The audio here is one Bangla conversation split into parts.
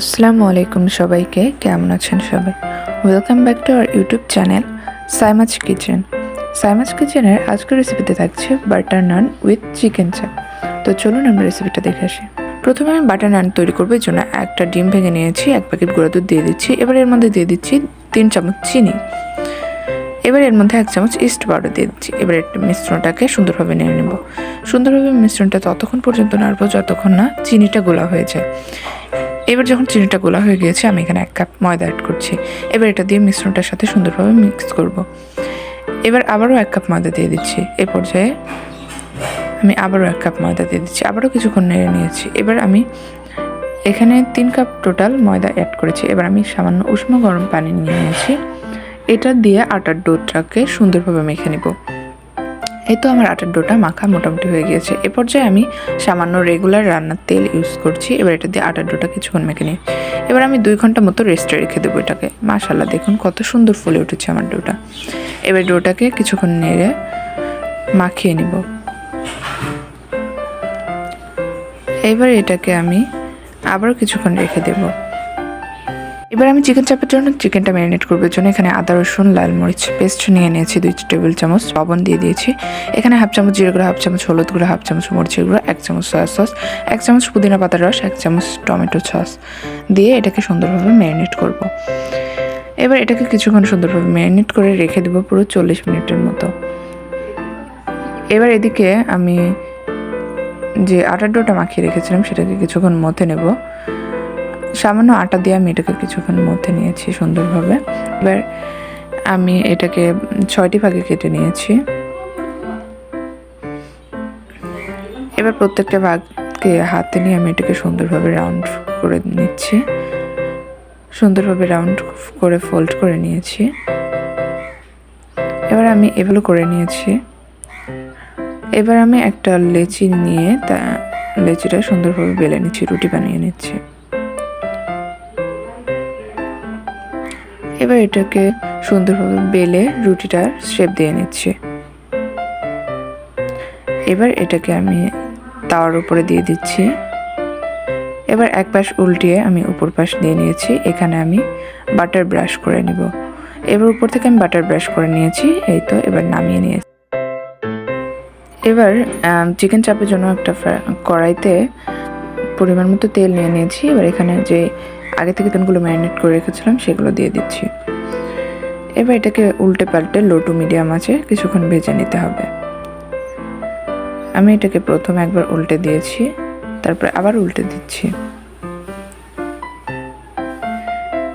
আসসালামু আলাইকুম সবাইকে, কেমন আছেন সবাই? Welcome back to our YouTube channel Saima's Kitchen Saima's কিচেনের আজকের রেসিপিতে থাকছে বাটার নান উইথ চিকেন চাপ তো চলুন আমরা রেসিপিটা দেখে আসি। প্রথমে আমি বাটার নান তৈরি করব এর জন্য একটা ডিম ভেঙে নিয়েছি, এক প্যাকেট গুঁড়া দুধ দিয়ে দিচ্ছি। এবার এর মধ্যে দিয়ে দিচ্ছি তিন চামচ চিনি। এবার এর মধ্যে এক চামচ ইস্ট পাউডার দিয়ে দিচ্ছি। এবার মিশ্রণটাকে সুন্দরভাবে নিয়ে নেব। সুন্দরভাবে মিশ্রণটা ততক্ষণ পর্যন্ত নাড়বো, যতক্ষণ না চিনিটা গোলা হয়ে যায়। এবার যখন চিনিটা গোলা হয়ে গিয়েছে, আমি এখানে এক কাপ ময়দা অ্যাড করছি। এবার এটা দিয়ে মিশ্রণটার সাথে সুন্দরভাবে মিক্স করব। এবার আবারও এক কাপ ময়দা দিয়ে দিচ্ছি। এ পর্যায়ে আমি আবারও এক কাপ ময়দা দিয়ে দিচ্ছি। আবারও কিছুক্ষণ নেড়ে নিয়েছি। এবার আমি এখানে তিন কাপ টোটাল ময়দা অ্যাড করেছি। এবার আমি সামান্য উষ্ণ গরম পানি নিয়ে নিয়েছি। এটা দিয়ে আটার ডোটাকে সুন্দরভাবে মেখে নেব। এই তো আমার আটার ডোটা মাখা মোটামুটি হয়ে গিয়েছে। এ পর্যায়ে আমি সামান্য রেগুলার রান্নার তেল ইউজ করছি। এবার এটা দিয়ে আটার ডোটা কিছুক্ষণ মেখে নিই। এবার আমি দুই ঘণ্টা মতো রেস্টে রেখে দেবো এটাকে। মাশাল্লাহ দেখুন কত সুন্দর ফুলে উঠেছে আমার ডোটা। এবার ডোটাকে কিছুক্ষণ নেড়ে মাখিয়ে নিব। এবার এটাকে আমি আবারও কিছুক্ষণ রেখে দেবো। এবার আমি চিকেন চাপের জন্য চিকেনটা ম্যারিনেট করব। এর জন্য এখানে আদা, রসুন, লাল মরিচ পেস্ট নিয়ে নিয়েছি। দুই টেবিল চামচ লবণ দিয়ে দিয়েছি। এখানে হাফ চামচ জিরে গুঁড়ো হাফ চামচ হলুদ গুঁড়ো হাফ চামচ মরিচের গুঁড়ো, এক চামচ সয়া সস এক চামচ পুদিনা পাতার রস, এক চামচ টমেটো সস দিয়ে এটাকে সুন্দরভাবে ম্যারিনেট করব। এবার এটাকে কিছুক্ষণ সুন্দরভাবে ম্যারিনেট করে রেখে দেবো পুরো চল্লিশ মিনিটের মতো। এবার এদিকে আমি যে আটার ডোটা মাখিয়ে রেখেছিলাম, সেটাকে কিছুক্ষণ মধ্যে নেব। সামান্য আটা দিয়ে আমি এটাকে কিছুক্ষণ মধ্যে নিয়েছি সুন্দরভাবে। এবার আমি এটাকে ছয়টি ভাগে কেটে নিয়েছি। এবার প্রত্যেকটা ভাগকে হাতে নিয়ে আমি এটাকে সুন্দরভাবে রাউন্ড করে নিচ্ছি। সুন্দরভাবে রাউন্ড করে ফোল্ড করে নিয়েছি। এবার আমি এগুলো করে নিয়েছি। এবার আমি একটা লেচি নিয়ে তা লেচিটা সুন্দরভাবে বেলে নিচ্ছি, রুটি বানিয়ে নিচ্ছি। এবার এটাকে সুন্দরভাবে বেলে রুটিটার শেপ দিয়ে নিচ্ছি। এবার এটাকে আমি তাওয়ার উপরে দিয়ে দিচ্ছি। এবার এক পাশ উল্টিয়ে আমি উপর পাশ দিয়ে নিয়েছি। এখানে আমি বাটার ব্রাশ করে নিব। এবার উপর থেকে আমি বাটার ব্রাশ করে নিয়েছি। এই তো এবার নামিয়ে নিয়েছি এবার চিকেন চাপের জন্য একটা কড়াইতে পরিমাণ মতো তেল নিয়ে নিয়েছি। এবার এখানে যে আগে থেকে তেলগুলো ম্যারিনেট করে রেখেছিলাম, সেগুলো দিয়ে দিচ্ছি। এবার এটাকে উল্টে পাল্টে লো টু মিডিয়াম আছে, কিছুক্ষণ ভেজে নিতে হবে। আমি এটাকে প্রথম একবার উল্টে দিয়েছি, তারপরে আবার উল্টে দিচ্ছি।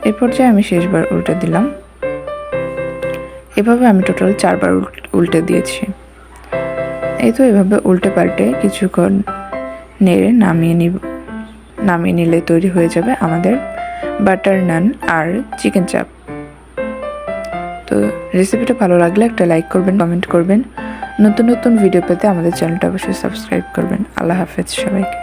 এর পর্যায়ে আমি শেষবার উল্টে দিলাম। এভাবে আমি টোটাল চারবার উল্টে দিয়েছি। এই তো এভাবে উল্টে পাল্টে কিছুক্ষণ নেড়ে নামিয়ে নিব, নামিয়ে নিলে তৈরি হয়ে যাবে আমাদের বাটার নান আর চিকেন চাপ। তো রেসিপিটা ভালো লাগলে একটা লাইক করবেন কমেন্ট করবেন। নতুন নতুন ভিডিও পেতে আমাদের চ্যানেলটা অবশ্যই সাবস্ক্রাইব করবেন। আল্লাহ হাফেজ সবাইকে।